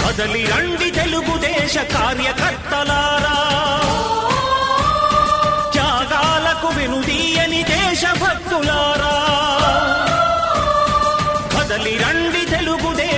కదలి రండి తెలుగుదేశ కార్యకర్తలారా